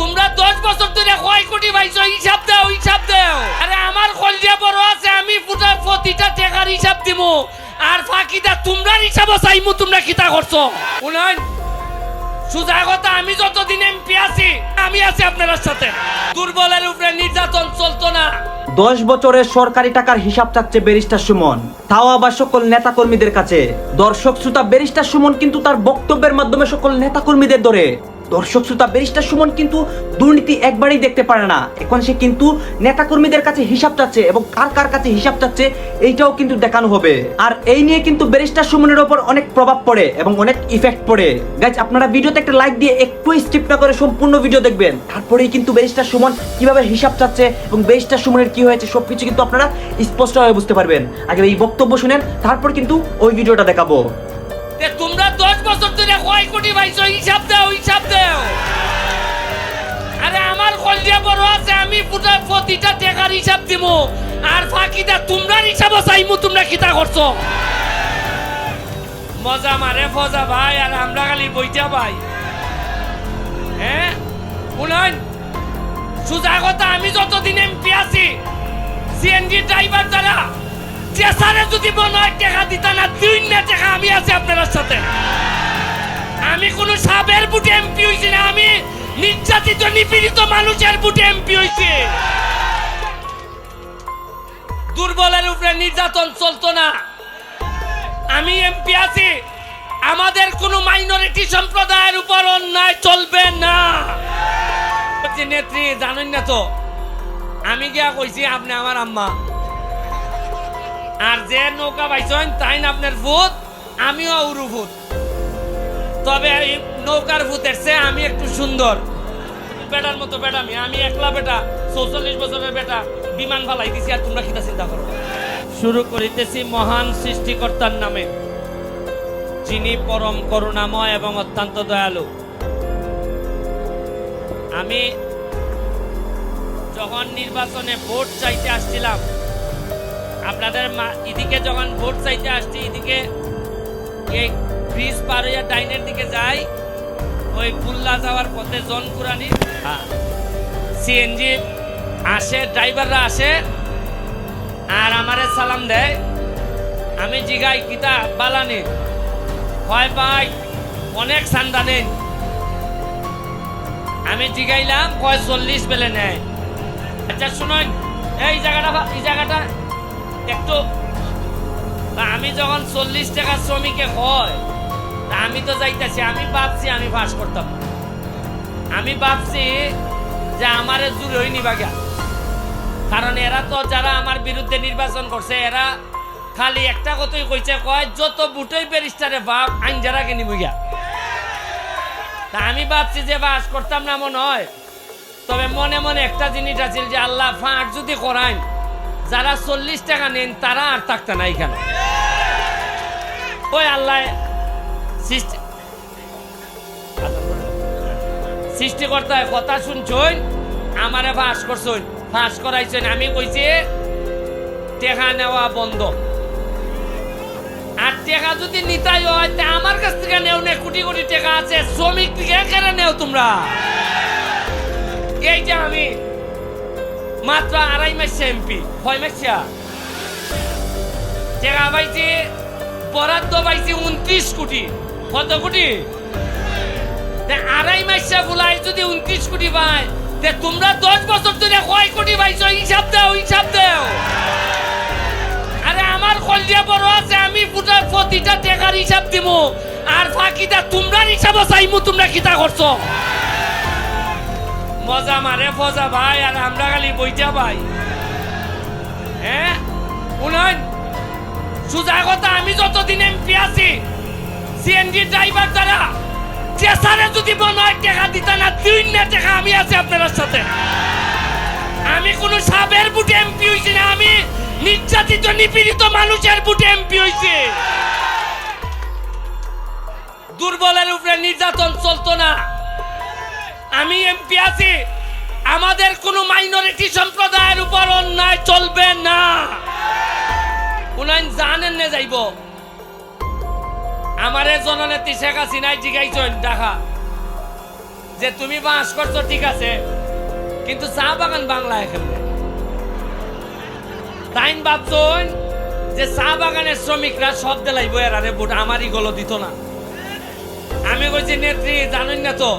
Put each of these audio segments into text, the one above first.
তোমরা দশ বছর ধরে কয় কোটি পাইছো? হিসাব দাও হিসাব দাও। আরে আমার কলজা বড় আছে, আমি পুরা প্রতিটা টাকার হিসাব দিমু আর ফাঁকিটা তোমরা হিসাবও চাইমু, তোমরা কিতা করছ? শুনাই সুজা আমি যতদিন এমপি আছি, আমি আছি আপনার সাথে। দুর্বলের উপরে নির্যাতন চলতো না। দশ বছরের সরকারি টাকার হিসাব চাচ্ছে ব্যারিস্টার সুমন। তাও আবার সকল নেতাকর্মীদের কাছে। দর্শক, শ্রোতা, ব্যারিস্টার সুমন কিন্তু তার বক্তব্যের মাধ্যমে সকল নেতাকর্মীদের ধরে। দর্শক, শ্রোতা, ব্যারিস্টার সুমন কিন্তু দুর্নীতি একবারই দেখতে পারে না। এখন সে কিন্তু নেতাকর্মীদের কাছে হিসাব চাচ্ছে এবং কার কার কাছে হিসাব চাচ্ছে এইটাও কিন্তু দেখানো হবে। আর এই নিয়ে কিন্তু ব্যারিস্টার সুমনের ওপর অনেক প্রভাব পড়ে এবং অনেক ইফেক্ট পড়ে। গাইজ আপনারা ভিডিওতে একটা লাইক দিয়ে একটু স্কিপ না করে সম্পূর্ণ ভিডিও দেখবেন। তারপরেই কিন্তু ব্যারিস্টার সুমন কীভাবে হিসাব চাচ্ছে এবং ব্যারিস্টার সুমনের কি হয়েছে সবকিছু কিন্তু আপনারা স্পষ্টভাবে বুঝতে পারবেন। আগে এই বক্তব্য শুনেন, তারপর কিন্তু ওই ভিডিওটা দেখাবো। কোটি পাইছো হিসাব দাও হিসাব দাও। আরে আমার কলজা বড় আছে, আমি পুরা প্রতিটা টাকার হিসাব দিমু। আর ফাঁকিটা তোমরা হিসাবও চাইমু, তোমরা কিতা করছ? মজা মারে, ফজা ভাই, আর আমরা খালি বইটা ভাই। হ্যাঁ শুনাই সুজা কথা, আমি যতদিন এমপি আছি সিএনজি ড্রাইভার দ্বারা চেসারে যদি মনে হয় টাকা দিতা না, দুই না টাকা আমি আছি আপনার সাথে। আমি কোন সাবের বুটে এমপি হইছি না, আমি নির্যাতিত, নিপীড়িত মানুষের বুটে এমপি হইছি। দুর্বলের উপরে নির্যাতন চলতো না। আমি এমপি আছি, আমাদের কোনো মাইনরিটি সম্প্রদায়ের উপর অন্যায় চলবে না। নেত্রী, জানেন না তো, আমি গিয়া কইছি, আপনি আমার আম্মা। আর যে নৌকা পাইছেন তাই না আপনার ভূত, আমিও উরু ভূত তবে এই নৌকার ভূতের চেয়ে আমি একটু সুন্দর। বেটার মতো বেটামি, আমি একলা বেটা, চৌচল্লিশ বছরের বেটা, বিমান ফালাই দিছি আর তোমরা কিতা চিন্তা করো? শুরু করিতেছি মহান সৃষ্টিকর্তার নামে, যিনি পরম করুণাময় এবং অত্যন্ত দয়ালু। আমি যখন নির্বাচনে ভোট চাইতে আসছিলাম, আপনাদের এদিকে যখন ভোট চাইতে আসছি, এদিকে এই ব্রিজ পার হইয়া ডাইনের দিকে যাই ওই কুল্লা যাওয়ার পথে জনপুরানি সিএনজি আসে ড্রাইভাররা আসে আর আমারে সালাম দেয় আমি জিগাই কিতা বালানি হয় পাই অনেক ঠান্ডা নেই আমি জিগাইলাম কয় চল্লিশ বেলে নেয়। আচ্ছা শুনুন এই জায়গাটা এই জায়গাটা একটু আমি যখন চল্লিশ টাকা শ্রমিকে হয় আমি তো যাইতেছি, আমি ভাবছি আমি পাস করতাম। আমি ভাবছি যে আমারে জুড়ে হইনি বাগা কারণ এরা তো যারা আমার বিরুদ্ধে নির্বাচন করছে, এরা খালি একটা কথাই কইছে, কয়, যত বুটই ব্যারিস্টারে বাপ, আইন যারা কিনি বুঝা তা আমি ভাবছি যে বাস করতাম না মনে হয়। তবে মনে মনে একটা জিনিস আছে যে আল্লাহ ফাঁক যদি করাইন, যারা চল্লিশ টাকা নেন, তারা আর থাকতে না এখানে ওই আল্লাহ সৃষ্টি সৃষ্টিকর্তায় কথা শুনছই আমারে ফাঁস করছই ফাঁস করাইছেন আমি কইছি, টেকা নেওয়া বন্ধ। আর টাকা যদি নিতাই হয়, তা আমার কাছ থেকে নেও নে, কোটি কোটি টাকা আছে, শ্রমিক থেকে কেন নেও তোমরা? এই যে আমি মাত্র আড়াই মাস এমপি, কয় মাসিয়া টাকা পাইছি, বরাদ্দ পাইছি উনত্রিশ কোটি। কত কোটি? আড়াই মাসে বুলাই যদি উনত্রিশ কোটি পায়। তোমরা দশ বছর ধরে কয় কোটি পাইছো? হিসাব দাও হিসাব দাও। আরে আমার কলজা বড় আছে, আমি পুরা প্রতিটা টাকার হিসাব দিব আর ফাঁকিটা তোমরা হিসাবও চাইমু, তোমরা কিতা করছ? মজা মারে ফজা ভাই, আর আমরা খালি বইটা ভাই সিএনজি ড্রাইভার দ্বারা চেসারে যদি মনে টাকা দিতা না দুই না টাকা আমি আছি আপনার সাথে। আমি কোন সাবের বুটে এমপি হইছি না, আমি নির্যাতিত, নিপীড়িত মানুষের বুটে এমপি হইছি। দুর্বলের উপরে নির্যাতন চলতো না। আমি এমপি আছি। আমাদের কোনো মাইনরিটি সম্প্রদায়ের উপর অন্যায় চলবে না। উনাইন জানেন না যাইব। আমারে জননেত্রী শেখ হাসিনাই জিগাইছেন দেখা যে তুমি বাস করছ, ঠিক আছে, কিন্তু চা বাগান বাংলা এখানে তাইন ভাবছন যে চা বাগানের শ্রমিকরা সব দেলাই বইয়ার আরে ভোট আমারই গলো দিত না। আমি কইছি, নেত্রী, জানেন না তো,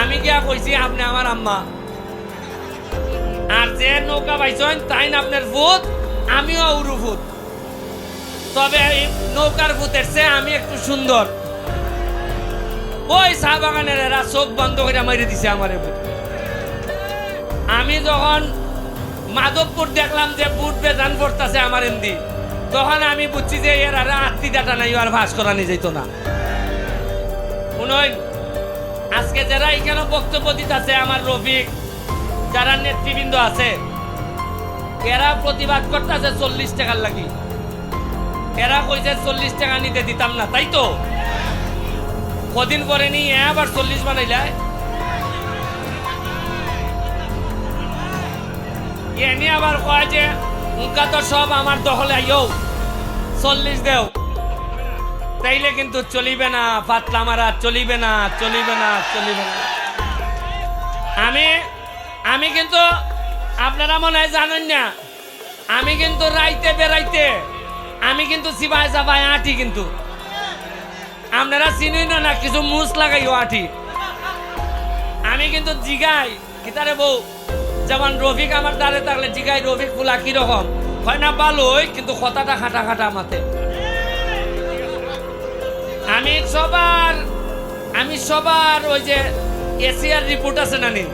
আমি গিয়া কইছি আপনি আমার আম্মা। আর যে নৌকা পাইছেন তাই না আপনার ভূত, আমিও উরু ভূত। তবে নৌকার ভূতের চেয়ে আমি একটু সুন্দর। ওই চা বাগানের এরা চোখ বন্ধ করে মাইরে দিছে আমার আমি যখন মাধবপুর দেখলাম যে বুট বেজান পড়তেছে আমার এমদি তখন আমি বুঝছি যে এর আর আত্মি ডাটা নাই আর ভাস করা নিয়ে যেত না। আজকে যারা এখানে বক্তব্য দিতেছে আমার রফিক, যারা নেতৃবৃন্দ আছে, এরা প্রতিবাদ করতেছে চল্লিশ টাকার লাগি। এরা কইছে চল্লিশ টাকা নিতে দিতাম না, তাই তো? কদিন পরে নি আবার চল্লিশ বানাইলায় এনে আবার কয় যে, উনকা তো সব আমার দখলে আইও চল্লিশ দেও। তাইলে কিন্তু চলিবে না পাতলা মারা, চলিবে না চলিবে না চলিবে না। আমি আমি কিন্তু, আপনারা মনে হয় জানেন না, আমি কিন্তু রাইতে বেড়াইতে আমি কিন্তু সিবাই সাবাই আটি কিন্তু। আপনারা চিনুই না না, কিছু মুস লাগাইও আটি আমি কিন্তু জিগাই, কিতারে বউ, যেমন রফিক আমার দ্বারে থাকলে জিগাই, রফিক ফুলা কীরকম? হয় না ভালোই, কিন্তু কথাটা খাটা খাটা মাতে আমি সবার আমি সবার ওই যে এশিয়ার রিপোর্ট আছে না নি?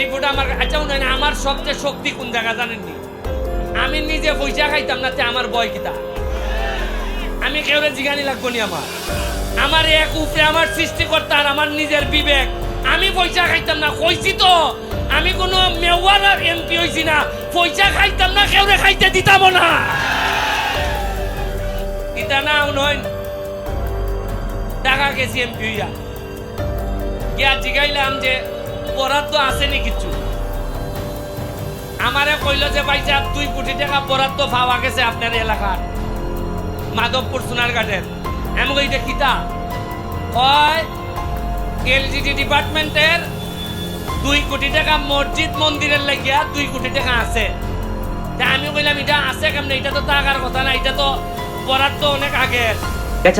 রিপোর্ট আমার আচ্ছা মনে হয় না, আমার সবচেয়ে শক্তি কোন জায়গা জানেননি? আমি নিজে পয়সা খাইতাম না তে আমার বয় কিতা? আমি কেউরে জিগানি লাগবো নি আমার। আমার এক উপরে আমার সৃষ্টিকর্তা আর আমার নিজের বিবেক। আমি পয়সা খাইতাম না, কইছি তো। আমি কোনো মেওয়ার এমপি হইছি না। পয়সা খাইতাম না, কেউরে খাইতে দিতাম না। ইতা না উনহইন টাকা গেছি এমপি হইয়া। গিয়া জিগাইলাম যে বরাদ্দ আসেনি কিছু। আমারে কইল যে, ভাই সাহেব, দুই কোটি টাকা বরাদ্দ পাওয়া গেছে আপনার এলাকার। মাধবপুর সোনারঘাটের এমন এটা কিতা? হয় এলজিডি ডিপার্টমেন্টের দুই কোটি টাকা মসজিদ মন্দিরের লাগিয়া দুই কোটি টাকা আছে। তা আমি কইলাম, এটা আছে কেমনে? এটা তো টাকার কথা না, এটা তো বরাদ্দ অনেক আগের।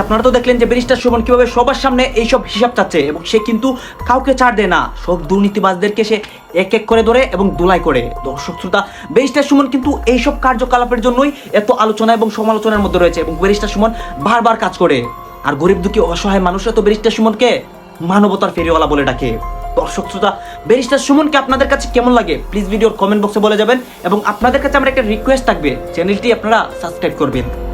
আপনারা তো দেখলেন যে ব্যারিস্টার সুমন কীভাবে সবার সামনে এইসব হিসাব চাচ্ছে এবং সে কিন্তু কাউকে ছাড় দেয় না। সব দুর্নীতিবাজদেরকে সে এক এক করে ধরে এবং দুলাই করে। দর্শক, শ্রোতা, ব্যারিস্টার সুমন কিন্তু এইসব কার্যকলাপের জন্যই এত আলোচনা এবং সমালোচনার মধ্যে রয়েছে এবং ব্যারিস্টার সুমন বারবার কাজ করে। আর গরিব দুঃখী অসহায় মানুষরা তো ব্যারিস্টার সুমনকে মানবতার ফেরিওয়ালা বলে ডাকে। দর্শক, শ্রোতা, ব্যারিস্টার সুমনকে আপনাদের কাছে কেমন লাগে? প্লিজ ভিডিওর কমেন্ট বক্সে বলে যাবেন এবং আপনাদের কাছে আমার একটা রিকোয়েস্ট থাকবে। চ্যানেলটি আপনারা সাবস্ক্রাইব করবেন।